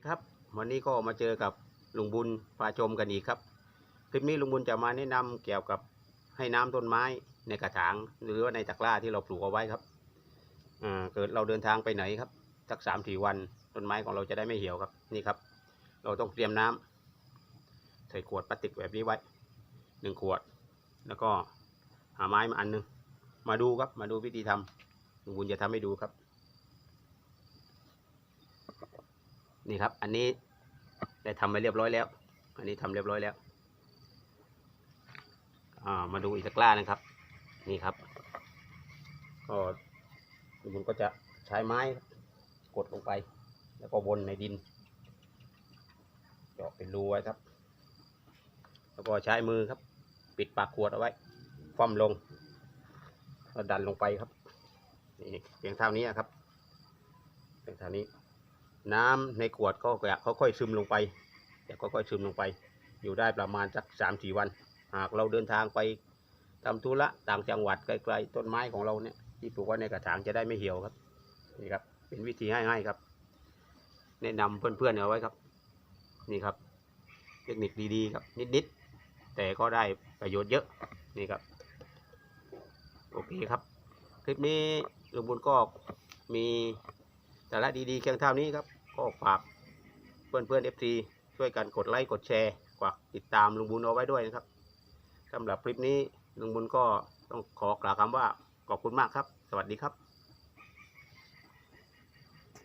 ดีครับวันนี้ก็มาเจอกับลุงบุญพาชมกันอีกครับ คลิปนี้ลุงบุญจะมาแนะนำเกี่ยวกับให้น้ำต้นไม้ในกระถางหรือว่าในตะกร้าที่เราปลูกเอาไว้ครับอ่าเกิดเราเดินทางไปไหนครับสักสามสี่วันต้นไม้ของเราจะได้ไม่เหี่ยวครับนี่ครับ เราต้องเตรียมน้ำใส่ขวดพลาสติกแบบนี้ไว้หนึ่งขวด แล้วก็หาไม้มาอันหนึงมาดูครับมาดูวิธีทำลุงบุญจะทำให้ดูครับ นี่ครับ อันนี้ได้ทำไปเรียบร้อยแล้ว อันนี้ทำเรียบร้อยแล้วอ่ามาดูอีกสักกล้านะครับ นี่ครับก็ลุงบุญก็จะใช้ไม้กดลงไป แล้วก็วนในดินเจาะเป็นรูไว้ครับ แล้วก็ใช้มือครับ ปิดปากขวดเอาไว้คว่ำลงแล้วดันลงไปครับนี่เพียงเท่านี้ครับเพียงเท่านี้ น้ำในขวดก็จะค่อยๆซึมลงไปจะค่อยๆซึมลงไป อยู่ได้ประมาณสักสามสี่วัน หากเราเดินทางไปทำธุระต่างจังหวัดไกลๆต้นไม้ของเราเนี่ยที่ปลูกไว้ในกระถางจะได้ไม่เหี่ยวครับนี่ครับ เป็นวิธีง่ายๆครับ แนะนำเพื่อนๆเอาไว้ครับ นี่ครับ เทคนิคดีๆครับ นิดๆแต่ก็ได้ประโยชน์เยอะนี่ครับ โอเคครับ คลิปนี้ลุงบุญก็มี สาระดีๆเพียงเท่านี้ครับ ก็ฝากเพื่อนๆเอฟซีช่วยกันกดไลค์กดแชร์ฝากติดตามลุงบุญเอาไว้ด้วยนะครับสำหรับคลิปนี้ลุงบุญก็ต้องขอกล่าวคำว่าขอบคุณมากครับ สวัสดีครับ